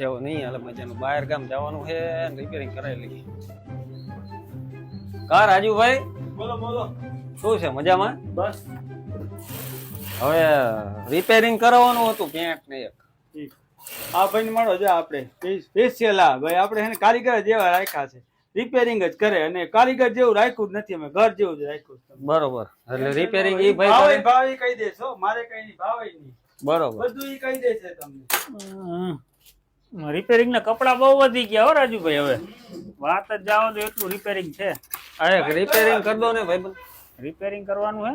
એવું નહીં હાલે મજાનું. બહાર ગામ જવાનું છે રિપેરિંગ કરાવી લઈએ. કા રાજુભાઈ? બોલો બોલો. શું છે મજામાં? બસ. હવે રિપેરિંગ કરાવવાનું હતું પેન્ટ ને એક. આ ભાઈ મળો જો આપણે. સ્પેશિયલ આ. ભાઈ આપણે એને કારીગર જેવા રાખ્યા છે. રિપેરિંગ જ કરે અને કારીગર જેવું રાખ્યું જ નથી અમે. ઘર જેવું જ રાખ્યું બરોબર. એટલે રિપેરિંગ એ ભાઈ ભાવે ભાવે કહી દેશો મારે કઈ નહીં ભાવે નહીં. બરોબર. બધું એ કહી દેશે તમને. રિપેરિંગ ના કપડા બહુ વધી ગયા હો રાજુભાઈ હવે. વાત જ જાઓ તો એટલું રિપેરિંગ છે. અરે એક રિપેરિંગ કરી દો ને ભાઈ રિપેરિંગ કરવાનું હે?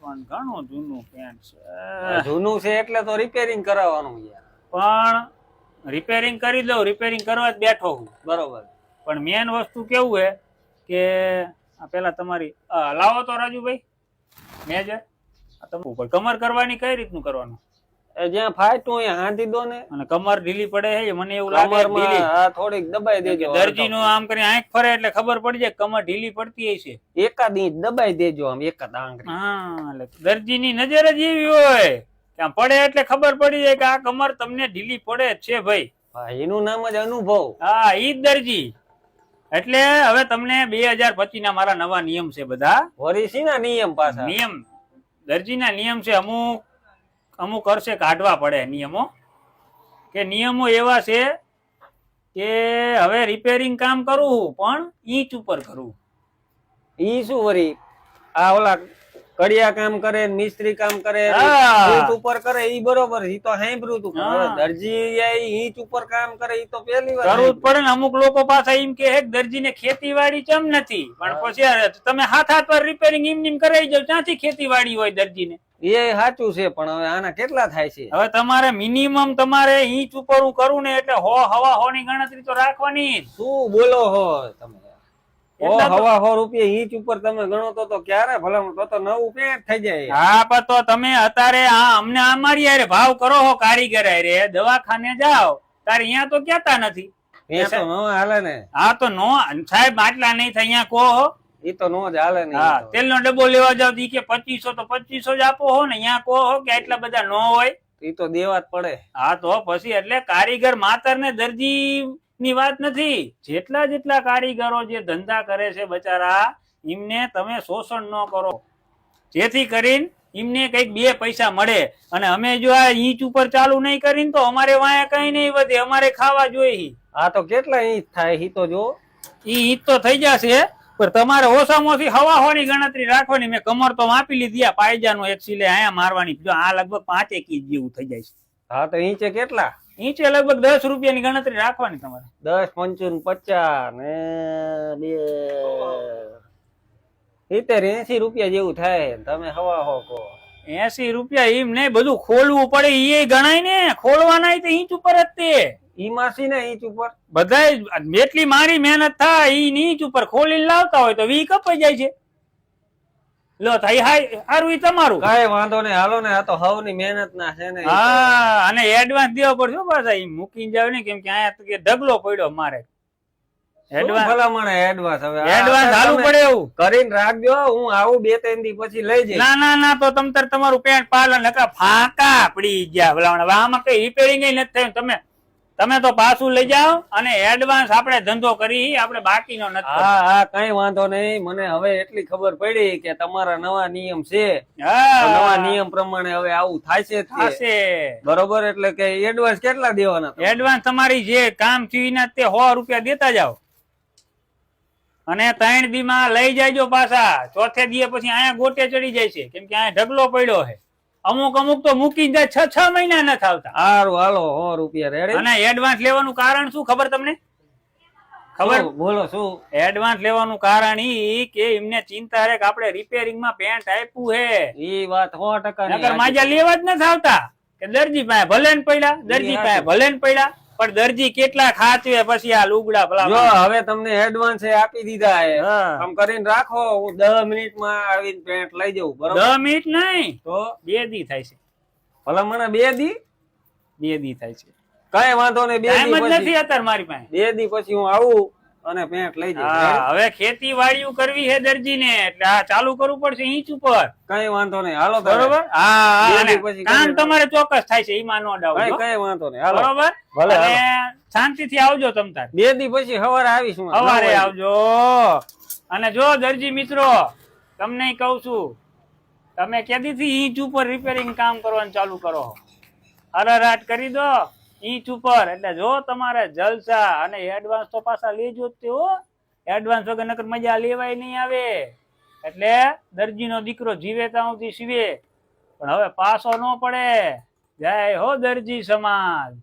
પણ ઘણું જૂનું પેન્ટ છે. જૂનું છે એટલે તો રિપેરિંગ કરાવવાનું યાર. પણ રિપેરિંગ કરી દઉં રિપેરિંગ કરવા જ બેઠો હું. બરોબર. પણ મેન વસ્તુ કેવું હે કે પેલા તમારી લાવો તો રાજુભાઈ. મેજર તમે ઉપર કમર કરવાની કઈ રીતનું કરવાનું? જ્યાં ફાટ્યું હોય હાંધી દો ને. અને કમર ઢીલી પડે છે મને એવું લાગે ઢીલી. આ થોડીક દબાઈ દેજો દરજી નું આમ કરી આંખ ફરે એટલે ખબર પડી જાય કમર ઢીલી પડતી હશે એકાદ ઇંચ દબાઈ દેજો આમ એકાદ આંખ હા એટલે દરજી ની નજર જ એવી હોય ત્યાં પડે એટલે ખબર પડી જાય કે આ કમર તમને ઢીલી પડે છે ભાઈ. એનું નામ જ અનુભવ. હા ઈ જ દરજી. એટલે હવે તમને બે હજાર પચીસ ના મારા નવા નિયમ છે બધા. વરીસી ના નિયમ પાછા. નિયમ. દરજીના નિયમ છે અમુક અમુક વર્ષે કાઢવા પડે નિયમો. કે નિયમો એવા છે કે હવે રિપેરિંગ કામ કરવું પણ ઈંચ ઉપર કરવું ઈ શું વરી? આ ઓલા કડિયા કામ કરે મિસ્ત્રી કામ કરે ને ઉપર કરે ઈ બરોબર ઈ તો સાંભળ્યું તું. દરજી એ ઉપર કામ કરે ઈ તો પહેલી વાર કરવું પડે ને અમુક લોકો પાછા એમ કે દરજી ને ખેતીવાડી ચમ નથી. પણ પછી તમે હાથ હાથ પર રિપેરિંગ એમ નીમ કરાવી જાવ ત્યાંથી ખેતીવાડી હોય દરજીને? એ સાચું છે પણ હવે આના કેટલા થાય છે? હવે તમારે મિનિમમ તમારે ઈંચ ઉપર હું કરું ને એટલે હો હવા હો ની ગણતરી તો રાખવાની શું બોલો હો તમે? ઓ હવા સો રૂપિયા ઈંચ ઉપર તમે ગણો તો તો ક્યારે? ભલામણ તો તો નવું પેન્ટ થઈ જાય. હા પણ તો તમે અત્યારે આ અમને અમારી હારે ભાવ કરો હો કારીગર દવાખાને જાઓ. તારે અહીંયા તો કેતા નથી. તો ન હાલે ને. હા તો નો સાહેબ આટલા નહીં થાય અહીંયા કહો હો. ઈ તો નો જ હાલે ને હા તેલનો ડબ્બો લેવા જાવ દી કે પચીસો તો પચીસો જ આપો હો ને. અહીંયા કહો હો કે એટલા બધા નો હોય. એ તો દેવા જ પડે. હા તો પછી એટલે કારીગર માતર ને દરજી ની વાત નથી. જેટલા જેટલા કારીગરો જે ધંધા કરે છે બચારા એમને તમે શોષણ ન કરો. જેથી કરીને એમને કંઈક બે પૈસા મળે. અને અમે જો આ ઈંચ ઉપર ચાલુ નહીં કરીને તો અમારે વાયા કઈ નહીં વધે. અમારે ખાવા જોઈએ. આ તો કેટલા ઈંચ થાય ઈ તો જો. ઈ ઈંચ તો થઈ જશે પણ તમારે ઓછામાં ઓછી હવા હોવાની ગણતરી રાખવાની. મેં કમર તો માપી લીધી. આ પાયજાનું એક સિલે આયા મારવાની. જો આ લગભગ પાંચેક ઇંચ જેવું થઈ જાય છે. હા તો ઈંચે કેટલા? ઈંચે લગભગ દસ રૂપિયાની ગણતરી રાખવાની તમારે. દસ પંચુન પચાસ ને બે સિત્તેર એસી રૂપિયા જેવું થાય તમે હવા હો કહો. એસી રૂપિયા એમ નહીં બધું ખોલવું પડે એ ગણાય ને. ખોલવાના તો ઈંચ ઉપર જ તે. ઈ માસી ને ઈંચ ઉપર. બધાય જેટલી મારી મહેનત થાય ઈ નીચ ઉપર ખોલીને લાવતા હોય તો વી કપાઈ જાય છે. લો થાય હાય હારું ઈ તમારું. કાઈ વાંધો નહીં હાલો ને આ તો હવની મહેનત ના છે ને હા અને એડવાન્સ દેવો પડશે હો પાછા ઈ મૂકીને જાવ ને કેમ કે તો કે ઢગલો પડ્યો મારે. એડવાન્સ ભલામણ એડવાન્સ હવે એડવાન્સ હાલુ પડે એવું. કરીને રાખજો હું આવું બે ત્રણ દી પછી લઈ જઈશ. ના ના ના તો તમ તાર તમારું પેન્ટ પાલન નકા ફાંકા પડી ગયા ભલામણ. હવે આમાં કઈ રિપેરિંગ નથી થયું. તમે તમે તો પાછું લઈ જાઓ અને એડવાન્સ આપણે ધંધો કરી આપણે બાકીનો નથી હા હા કઈ વાંધો નહીં. મને હવે એટલી ખબર પડી કે તમારા નવા નિયમ છે. નવા નિયમ પ્રમાણે હવે આવું થાય છે થશે. બરોબર? એટલે કે એડવાન્સ કેટલા દેવાના એડવાન્સ તમારી જે કામ થયું તે સો રૂપિયા દેતા જાઓ. અને ત્રણ દી માં લઈ જાયજો પાછા. ચોથે દીએ પછી અહીંયા ગોટે ચડી જાય છે. કેમ કે અહીંયા ઢગલો પડ્યો છે. અમુક અમુક તો મૂકી જાય છ છ મહિના ન આવતા. સારું હાલો સો રૂપિયા રેડી અને એડવાન્સ લેવાનું કારણ શું ખબર તમને? ખબર? બોલો શું? એડવાન્સ લેવાનું કારણ ઈ કે એમને ચિંતા રહે કે આપણે રિપેરિંગમાં પેન્ટ આપ્યું હે. ઈ વાત સો ટકા નકર માજા લેવા જ નથી આવતા. કે દરજી પાસે ભલે ને પડ્યા દરજી પાસે ભલે ને પડ્યા. પણ દરજી કેટલા ખાચવે પછી આ લુગડા જો હવે તમને એડવાન્સ આપી દીધા હે. આમ કરીને રાખો હું દસ મિનિટમાં આવીને પેન્ટ લઈ જઉં બરોબર? દસ મિનિટ નહીં તો? બે દી થાય છે. ભલા મને બે દી બે દી થાય છે. કઈ વાંધો નહીં બે દી નથી અત્યારે મારી પાસે. બે દી પછી હું આવું અને પેન્ટ લઈ જાય હવે ખેતી વાડીયું કરવી છે દરજીને એટલે આ ચાલુ કરવું પડશે ઈંચ ઉપર. કઈ વાંધો નહીં હાલો બરોબર? હા કામ તમારે ચોક્કસ થાય છે ઈમાં નો ડાઉટ કઈ વાંધો નહીં હાલો. બરોબર? ભલે, શાંતિ શાંતિથી આવજો તમ તાર. બે દી પછી સવારે આવીશ સવારે આવજો. અને જો દરજી મિત્રો તમને કહું છું તમે કેદીથી ઈંચ ઉપર રિપેરિંગ કામ કરવાનું ચાલુ કરો. હરહરાટ કરી દો. ઈંચ ઉપર. એટલે જો તમારે જલસા અને એડવાન્સ તો પાછા લેજો જ તેઓ એડવાન્સ વગર નકર મજા લેવાય નહીં આવે. એટલે દરજીનો દીકરો જીવે ત્યાં સીવે. પણ હવે પાછો ન પડે. જય હો દરજી સમાજ.